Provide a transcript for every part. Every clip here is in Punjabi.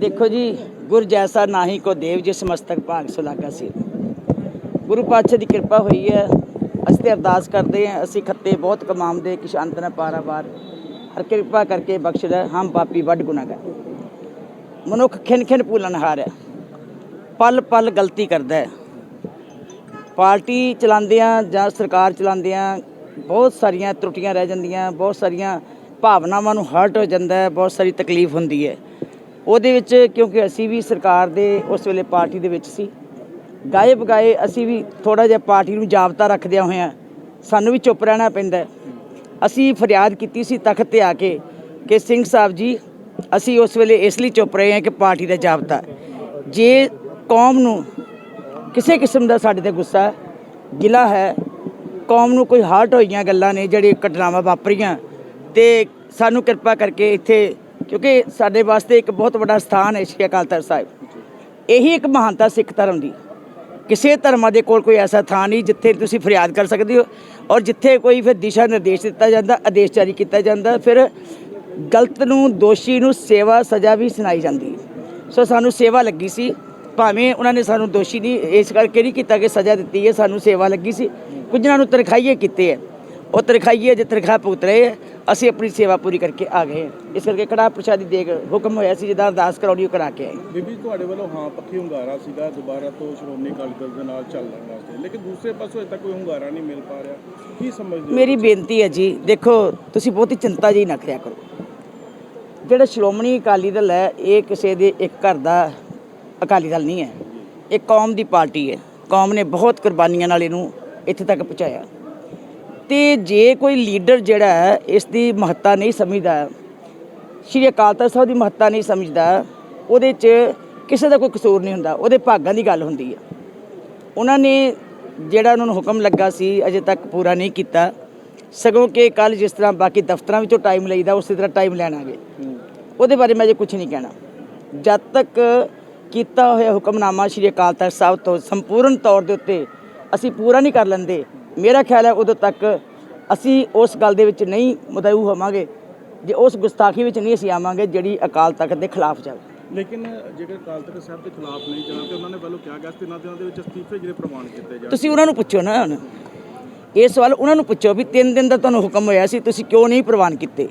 ਦੇਖੋ ਜੀ, ਗੁਰ ਜੈਸਾ ਨਾਹੀ ਕੋ ਦੇਵ ਜਿਸ ਮਸਤਕ ਭਾਗ ਸੁਲਾਗਾ ਸੀ। ਗੁਰੂ ਪਾਤਸ਼ਾਹ ਦੀ ਕਿਰਪਾ ਹੋਈ ਹੈ। ਅਸੀਂ ਤੇ ਅਰਦਾਸ ਕਰਦੇ ਹਾਂ, ਅਸੀਂ ਖੱਤੇ ਬਹੁਤ ਕਮਾਉਂਦੇ ਕਿਸ਼ਾਂਤ ਨਾ ਪਾਰਾਵਾਰ ਹਰ ਕਿਰਪਾ ਕਰਕੇ ਬਖਸ਼ਦਾ ਹਮ ਪਾਪੀ ਵੱਡ ਗੁਨਾਹਗਾਰ। ਮਨੁੱਖ ਖਿਨ ਖਿਨ ਭੁੱਲਣ ਹਾਰ ਹੈ। ਪਲ ਪਲ ਗਲਤੀ ਕਰਦਾ ਹੈ। ਪਾਰਟੀ ਚਲਾਉਂਦਿਆਂ ਜਾਂ ਸਰਕਾਰ ਚਲਾਉਂਦਿਆਂ ਬਹੁਤ ਸਾਰੀਆਂ ਤਰੁੱਟੀਆਂ ਰਹਿ ਜਾਂਦੀਆਂ, ਬਹੁਤ ਸਾਰੀਆਂ ਭਾਵਨਾਵਾਂ ਨੂੰ ਹਰਟ ਹੋ ਜਾਂਦਾ ਹੈ, ਬਹੁਤ ਸਾਰੀ ਤਕਲੀਫ ਹੁੰਦੀ ਹੈ। ਉਹਦੇ ਵਿੱਚ ਕਿਉਂਕਿ ਅਸੀਂ ਵੀ ਸਰਕਾਰ ਦੇ ਉਸ ਵੇਲੇ ਪਾਰਟੀ ਦੇ ਵਿੱਚ ਸੀ। ਗਾਏ ਬਗਾਏ ਅਸੀਂ ਵੀ ਥੋੜਾ ਜਿਹਾ ਪਾਰਟੀ ਨੂੰ ਜਾਬਤਾ ਰੱਖਦਿਆਂ ਹੋਇਆਂ ਸਾਨੂੰ ਵੀ ਚੁੱਪ ਰਹਿਣਾ ਪੈਂਦਾ ਅਸੀਂ ਫਰਿਆਦ ਕੀਤੀ ਸੀ ਤਖਤ ਤੇ ਆ ਕੇ ਕਿ ਸਿੰਘ ਸਾਹਿਬ ਜੀ, ਅਸੀਂ ਉਸ ਵੇਲੇ ਇਸ ਲਈ ਚੁੱਪ ਰਹੇ ਹਾਂ ਕਿ ਪਾਰਟੀ ਦਾ ਜਾਬਤਾ ਜੇ ਕੌਮ ਨੂੰ ਕਿਸੇ ਕਿਸਮ ਦਾ ਸਾਡੇ ਤੇ ਗੁੱਸਾ ਗਿਲਾ ਹੈ, ਕੌਮ ਨੂੰ ਕੋਈ ਹਾਰਟ ਹੋਈਆਂ ਗੱਲਾਂ ਨੇ, ਜਿਹੜੇ ਘਟਨਾਵਾਂ ਵਾਪਰੀਆਂ ਤੇ ਸਾਨੂੰ ਕਿਰਪਾ ਕਰਕੇ ਇੱਥੇ ਕਿਉਂਕਿ ਸਾਡੇ ਵਾਸਤੇ ਇੱਕ ਬਹੁਤ ਵੱਡਾ ਸਥਾਨ ਹੈ ਸ਼੍ਰੀ ਅਕਾਲ ਤਖਤ ਸਾਹਿਬ। ਇਹੀ ਇੱਕ ਮਹਾਨਤਾ ਸਿੱਖ ਧਰਮ ਦੀ। ਕਿਸੇ ਧਰਮਾਂ ਦੇ ਕੋਲ ਕੋਈ ਐਸਾ ਥਾਂ ਨਹੀਂ ਜਿੱਥੇ ਤੁਸੀਂ ਫਰਿਆਦ ਕਰ ਸਕਦੇ ਹੋ ਔਰ ਜਿੱਥੇ ਕੋਈ ਫਿਰ ਦਿਸ਼ਾ ਨਿਰਦੇਸ਼ ਦਿੱਤਾ ਜਾਂਦਾ, ਆਦੇਸ਼ ਜਾਰੀ ਕੀਤਾ ਜਾਂਦਾ, ਫਿਰ ਗਲਤ ਨੂੰ, ਦੋਸ਼ੀ ਨੂੰ ਸੇਵਾ, ਸਜ਼ਾ ਵੀ ਸੁਣਾਈ ਜਾਂਦੀ। ਸੋ ਸਾਨੂੰ ਸੇਵਾ ਲੱਗੀ ਸੀ। ਭਾਵੇਂ ਉਹਨਾਂ ਨੇ ਸਾਨੂੰ ਦੋਸ਼ੀ ਨਹੀਂ, ਇਸ ਕਰਕੇ ਨਹੀਂ ਕੀਤਾ ਕਿ ਸਜ਼ਾ ਦਿੱਤੀ ਹੈ, ਸਾਨੂੰ ਸੇਵਾ ਲੱਗੀ ਸੀ। ਕੁਝ ਨੂੰ ਤਨਖਾਹੀਏ ਕੀਤੇ ਹੈ। ਉਹ ਤਨਖਾਹੀਏ ਜੇ ਤਨਖਾਹ ਭੁਗਤ ਰਹੇ ਹੈ ਅਸੀਂ ਆਪਣੀ ਸੇਵਾ ਪੂਰੀ ਕਰਕੇ ਆ ਗਏ ਹਾਂ। ਇਸ ਕਰਕੇ ਕੜਾ ਪ੍ਰਸ਼ਾਦੀ ਦੇ ਕੇ ਹੁਕਮ ਹੋਇਆ ਸੀ ਜਿਹਦਾ ਅਰਦਾਸ ਕਰਾਉਣੀ ਉਹ ਕਰਾ ਕੇ ਆਏ ਬੀਬੀ ਤੁਹਾਡੇ ਵੱਲੋਂ ਹਾਂ ਪੱਖੀ ਹੁੰਗਾਰਾ ਸੀਗਾ ਦੁਬਾਰਾ ਤੋਂ ਸ਼੍ਰੋਮਣੀ ਅਕਾਲੀ ਦਲ ਦੇ ਨਾਲ ਚੱਲਣ ਵਾਸਤੇ। ਲੇਕਿਨ ਦੂਸਰੇ ਪਾਸੋਂ ਅਜੇ ਤੱਕ ਕੋਈ ਹੁੰਗਾਰਾ ਨਹੀਂ ਮਿਲ ਪਾ ਰਿਹਾ। ਕੀ ਸਮਝਦੇ ਹੋ? ਮੇਰੀ ਬੇਨਤੀ ਹੈ ਜੀ ਦੇਖੋ ਤੁਸੀਂ ਬਹੁਤੀ ਚਿੰਤਾ ਜੀ ਨਾ ਕਰਿਆ ਕਰੋ। ਜਿਹੜਾ ਸ਼੍ਰੋਮਣੀ ਅਕਾਲੀ ਦਲ ਹੈ ਇਹ ਕਿਸੇ ਦੇ ਇੱਕ ਘਰ ਦਾ ਅਕਾਲੀ ਦਲ ਨਹੀਂ ਹੈ। ਇਹ ਕੌਮ ਦੀ ਪਾਰਟੀ ਹੈ। ਕੌਮ ਨੇ ਬਹੁਤ ਕੁਰਬਾਨੀਆਂ ਨਾਲ ਇਹਨੂੰ ਇੱਥੇ ਤੱਕ ਪਹੁੰਚਾਇਆ। ਤੇ ਜੇ ਕੋਈ ਲੀਡਰ ਜਿਹੜਾ ਹੈ ਇਸ ਦੀ ਮਹੱਤਤਾ ਨਹੀਂ ਸਮਝਦਾ, ਸ਼੍ਰੀ ਅਕਾਲ ਤਖਤ ਸਾਹਿਬ ਦੀ ਮਹੱਤਤਾ ਨਹੀਂ ਸਮਝਦਾ, ਉਹਦੇ 'ਚ ਕਿਸੇ ਦਾ ਕੋਈ ਕਸੂਰ ਨਹੀਂ ਹੁੰਦਾ, ਉਹਦੇ ਭਾਗਾਂ ਦੀ ਗੱਲ ਹੁੰਦੀ ਹੈ ਉਹਨਾਂ ਨੇ ਜਿਹੜਾ ਉਹਨਾਂ ਨੂੰ ਹੁਕਮ ਲੱਗਾ ਸੀ, ਅਜੇ ਤੱਕ ਪੂਰਾ ਨਹੀਂ ਕੀਤਾ। ਸਗੋਂ ਕਿ ਕੱਲ ਜਿਸ ਤਰ੍ਹਾਂ ਬਾਕੀ ਦਫ਼ਤਰਾਂ ਵਿੱਚੋਂ ਟਾਈਮ ਲਈਦਾ, ਉਸੇ ਤਰ੍ਹਾਂ ਟਾਈਮ ਲੈਣਾਗੇ ਉਹਦੇ ਬਾਰੇ ਮੈਂ ਜੇ ਕੁਝ ਨਹੀਂ ਕਹਿਣਾ। ਜਦ ਤੱਕ ਕੀਤਾ ਹੋਇਆ ਹੁਕਮਨਾਮਾ ਸ਼੍ਰੀ ਅਕਾਲ ਤਖਤ ਸਾਹਿਬ ਤੋਂ ਸੰਪੂਰਨ ਤੌਰ ਦੇ ਉੱਤੇ ਅਸੀਂ ਪੂਰਾ ਨਹੀਂ ਕਰ ਲੈਂਦੇ ਮੇਰਾ ਖਿਆਲ ਹੈ ਉਦੋਂ ਤੱਕ ਅਸੀਂ ਉਸ ਗੱਲ ਦੇ ਵਿੱਚ ਨਹੀਂ ਮੁਦਊ ਹੋਵਾਂਗੇ ਜੇ ਉਸ ਗੁਸਤਾਖੀ ਵਿੱਚ ਨਹੀਂ ਅਸੀਂ ਆਵਾਂਗੇ ਜਿਹੜੀ ਅਕਾਲ ਤਖਤ ਦੇ ਖਿਲਾਫ ਜਾਵੇ। ਲੇਕਿਨ ਜੇਕਰ ਅਕਾਲ ਤਖਤ ਸਾਹਿਬ ਦੇ ਖਿਲਾਫ ਨਹੀਂ ਜਾਣਾ ਤੇ ਉਹਨਾਂ ਨੇ ਵੱਲੋਂ ਕਿਹਾ ਗਿਆ ਸੀ? ਤਿੰਨਾਂ ਦਿਨਾਂ ਦੇ ਵਿੱਚ ਅਸਤੀਫੇ ਜਿਹੜੇ ਪ੍ਰਵਾਨ ਕੀਤੇ ਜਾਣ। ਤੁਸੀਂ ਉਹਨਾਂ ਨੂੰ ਪੁੱਛੋ ਨਾ ਹੁਣ। ਇਹ ਸਵਾਲ ਉਹਨਾਂ ਨੂੰ ਪੁੱਛੋ ਵੀ ਤਿੰਨ ਦਿਨ ਦਾ ਤੁਹਾਨੂੰ ਹੁਕਮ ਹੋਇਆ ਸੀ ਤੁਸੀਂ ਕਿਉਂ ਨਹੀਂ ਪ੍ਰਵਾਨ ਕੀਤੇ?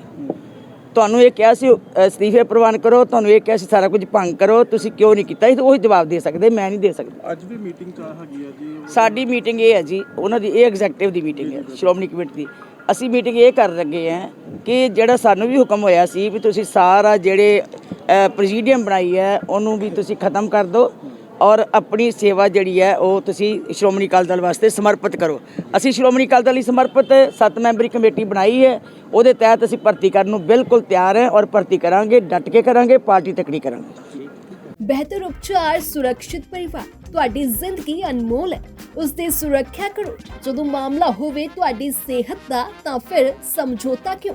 ਤੁਹਾਨੂੰ ਇਹ ਕਿਹਾ ਸੀ ਅਸਤੀਫੇ ਪ੍ਰਵਾਨ ਕਰੋ ਤੁਹਾਨੂੰ ਇਹ ਕਿਹਾ ਸੀ ਸਾਰਾ ਕੁਝ ਭੰਗ ਕਰੋ ਤੁਸੀਂ ਕਿਉਂ ਨਹੀਂ ਕੀਤਾ? ਇਹ ਤਾਂ ਉਹੀ ਜਵਾਬ ਦੇ ਸਕਦੇ ਮੈਂ ਨਹੀਂ ਦੇ ਸਕਦਾ। ਅੱਜ ਵੀ ਮੀਟਿੰਗ ਚਾਹ ਹੈਗੀ ਹੈ ਜੀ? ਸਾਡੀ ਮੀਟਿੰਗ ਇਹ ਹੈ ਜੀ ਉਹਨਾਂ ਦੀ ਇਹ ਐਗਜ਼ੈਕਟਿਵ ਦੀ ਮੀਟਿੰਗ ਹੈ ਸ਼੍ਰੋਮਣੀ ਕਮੇਟੀ ਦੀ। ਅਸੀਂ ਮੀਟਿੰਗ ਇਹ ਕਰ ਲੱਗੇ ਹਾਂ ਕਿ ਜਿਹੜਾ ਸਾਨੂੰ ਵੀ ਹੁਕਮ ਹੋਇਆ ਸੀ ਵੀ ਤੁਸੀਂ ਸਾਰਾ ਜਿਹੜੇ ਪ੍ਰੈਜ਼ੀਡੀਅਮ ਬਣਾਈ ਹੈ ਉਹਨੂੰ ਵੀ ਤੁਸੀਂ ਖਤਮ ਕਰ ਦਿਓ। ਔਰ ਆਪਣੀ ਸੇਵਾ ਜਿਹੜੀ ਹੈ ਉਹ ਤੁਸੀਂ ਸ਼੍ਰੋਮਣੀ ਅਕਾਲੀ ਦਲ ਵਾਸਤੇ ਸਮਰਪਿਤ ਕਰੋ। ਅਸੀਂ ਸ਼੍ਰੋਮਣੀ ਅਕਾਲੀ ਦਲ ਲਈ ਸਮਰਪਿਤ ਸੱਤ ਮੈਂਬਰੀ ਕਮੇਟੀ ਬਣਾਈ ਹੈ। ਉਹਦੇ ਤਹਿਤ ਅਸੀਂ ਭਰਤੀ ਕਰਨ ਨੂੰ ਬਿਲਕੁਲ ਤਿਆਰ ਹੈ ਔਰ ਭਰਤੀ ਕਰਾਂਗੇ, ਡਟ ਕੇ ਕਰਾਂਗੇ, ਪਾਰਟੀ ਤੱਕੜੀ ਕਰਾਂਗੇ। ਬਿਹਤਰ ਉਪਚਾਰ, ਸੁਰੱਖਿਅਤ ਪਰਿਵਾਰ, ਤੁਹਾਡੀ ਜ਼ਿੰਦਗੀ ਅਨਮੋਲ ਹੈ। ਉਸ ਦੀ ਸੁਰੱਖਿਆ ਕਰੋ। ਜਦੋਂ ਮਾਮਲਾ ਹੋਵੇ ਤੁਹਾਡੀ ਸਿਹਤ ਦਾ, ਤਾਂ ਫਿਰ ਸਮਝੌਤਾ ਕਿਉਂ?